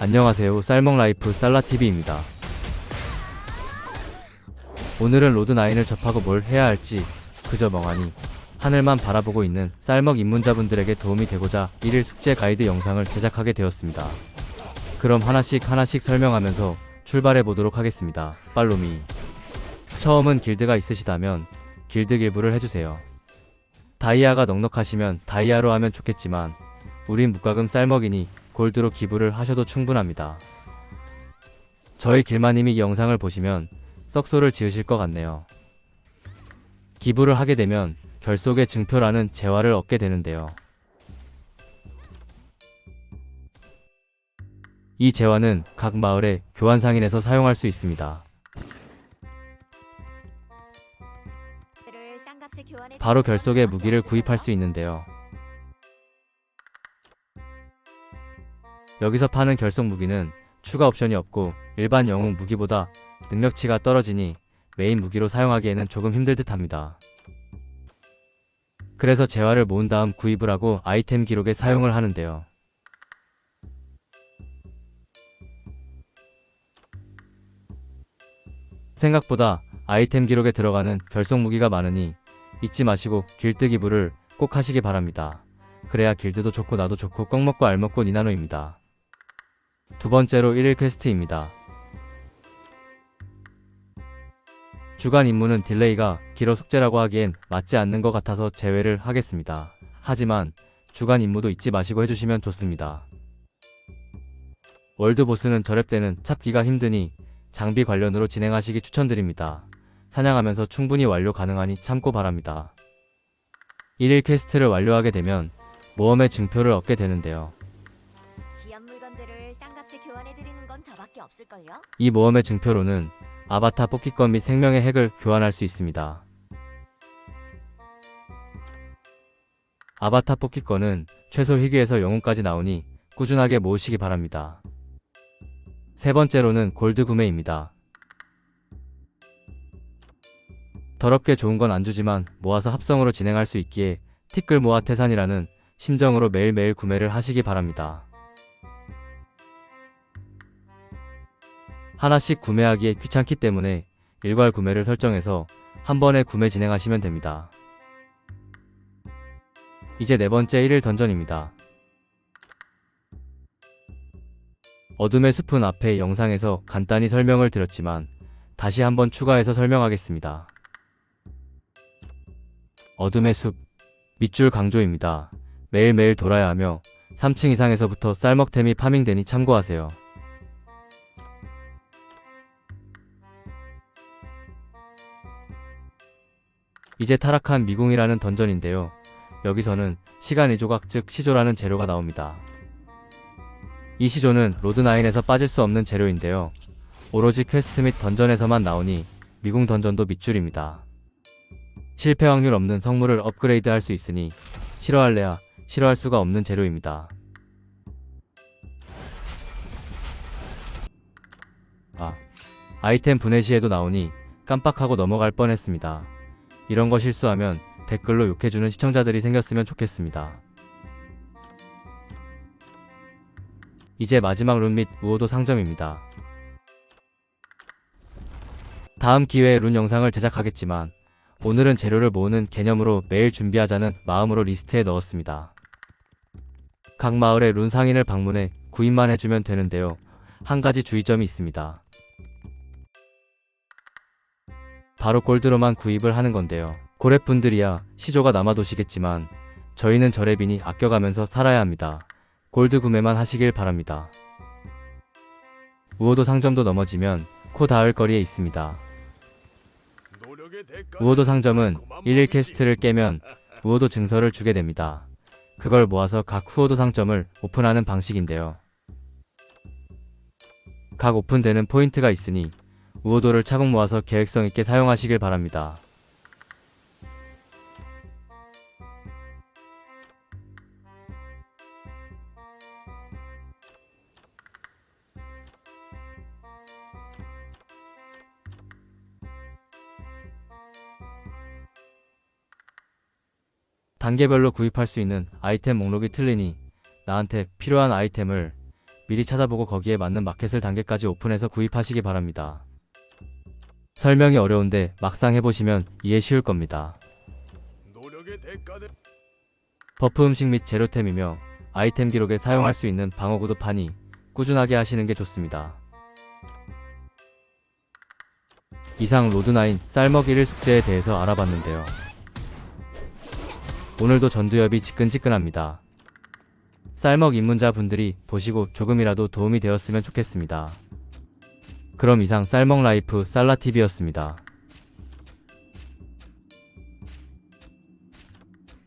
안녕하세요. 쌀먹라이프 쌀라TV입니다. 오늘은 로드9을 접하고 뭘 해야 할지 그저 멍하니 하늘만 바라보고 있는 쌀먹 입문자분들에게 도움이 되고자 1일 숙제 가이드 영상을 제작하게 되었습니다. 그럼 하나씩 하나씩 설명하면서 출발해 보도록 하겠습니다. 팔로미. 처음은 길드가 있으시다면 길드 길부를 해주세요. 다이아가 넉넉하시면 다이아로 하면 좋겠지만 우린 무과금 쌀먹이니 골드로 기부를 하셔도 충분합니다. 저희 길마님이 이 영상을 보시면 썩소를 지으실 것 같네요. 기부를 하게 되면 결속의 증표라는 재화를 얻게 되는데요. 이 재화는 각 마을의 교환상인에서 사용할 수 있습니다. 바로 결속의 무기를 구입할 수 있는데요. 여기서 파는 결속 무기는 추가 옵션이 없고 일반 영웅 무기보다 능력치가 떨어지니 메인 무기로 사용하기에는 조금 힘들 듯 합니다. 그래서 재화를 모은 다음 구입을 하고 아이템 기록에 사용을 하는데요. 생각보다 아이템 기록에 들어가는 결속 무기가 많으니 잊지 마시고 길드 기부를 꼭 하시기 바랍니다. 그래야 길드도 좋고 나도 좋고 꺽 먹고 알 먹고 니나노입니다. 두 번째로 1일 퀘스트입니다. 주간 임무는 딜레이가 길어 숙제라고 하기엔 맞지 않는 것 같아서 제외를 하겠습니다. 하지만 주간 임무도 잊지 마시고 해주시면 좋습니다. 월드보스는 저랩되는 잡기가 힘드니 장비 관련으로 진행하시기 추천드립니다. 사냥하면서 충분히 완료 가능하니 참고 바랍니다. 1일 퀘스트를 완료하게 되면 모험의 증표를 얻게 되는데요. 이 모험의 증표로는 아바타 뽑기권 및 생명의 핵을 교환할 수 있습니다. 아바타 뽑기권은 최소 희귀에서 영웅까지 나오니 꾸준하게 모으시기 바랍니다. 세 번째로는 골드 구매입니다. 더럽게 좋은 건 안 주지만 모아서 합성으로 진행할 수 있기에 티끌 모아 태산이라는 심정으로 매일매일 구매를 하시기 바랍니다. 하나씩 구매하기에 귀찮기 때문에 일괄 구매를 설정해서 한 번에 구매 진행하시면 됩니다. 이제 네 번째 1일 던전입니다. 어둠의 숲은 앞에 영상에서 간단히 설명을 드렸지만 다시 한번 추가해서 설명하겠습니다. 어둠의 숲 밑줄 강조입니다. 매일매일 돌아야 하며 3층 이상에서부터 쌀먹템이 파밍되니 참고하세요. 이제 타락한 미궁이라는 던전인데요. 여기서는 시간 이조각 즉 시조라는 재료가 나옵니다. 이 시조는 로드9에서 빠질 수 없는 재료인데요. 오로지 퀘스트 및 던전에서만 나오니 미궁 던전도 밑줄입니다. 실패 확률 없는 성물을 업그레이드 할 수 있으니 싫어할래야 싫어할 수가 없는 재료입니다. 아, 아이템 분해 시에도 나오니 깜빡하고 넘어갈 뻔했습니다. 이런 거 실수하면 댓글로 욕해주는 시청자들이 생겼으면 좋겠습니다. 이제 마지막 룬 및 우호도 상점입니다. 다음 기회에 룬 영상을 제작하겠지만 오늘은 재료를 모으는 개념으로 매일 준비하자는 마음으로 리스트에 넣었습니다. 각 마을의 룬 상인을 방문해 구입만 해주면 되는데요. 한 가지 주의점이 있습니다. 바로 골드로만 구입을 하는 건데요. 고랩분들이야 시조가 남아도시겠지만 저희는 저랩이니 아껴가면서 살아야 합니다. 골드 구매만 하시길 바랍니다. 우호도 상점도 넘어지면 코 닿을 거리에 있습니다. 우호도 상점은 1일 퀘스트를 깨면 우호도 증서를 주게 됩니다. 그걸 모아서 각 후호도 상점을 오픈하는 방식인데요. 각 오픈되는 포인트가 있으니 우호도를 차곡 모아서 계획성 있게 사용하시길 바랍니다. 단계별로 구입할 수 있는 아이템 목록이 틀리니 나한테 필요한 아이템을 미리 찾아보고 거기에 맞는 마켓을 단계까지 오픈해서 구입하시기 바랍니다. 설명이 어려운데 막상 해보시면 이해 쉬울 겁니다. 버프 음식 및 재료템이며 아이템 기록에 사용할 수 있는 방어 구두판이 꾸준하게 하시는 게 좋습니다. 이상 로드9 쌀먹 1일 숙제에 대해서 알아봤는데요. 오늘도 전두엽이 지끈지끈합니다. 쌀먹 입문자 분들이 보시고 조금이라도 도움이 되었으면 좋겠습니다. 그럼 이상 쌀먹 라이프 쌀라TV였습니다.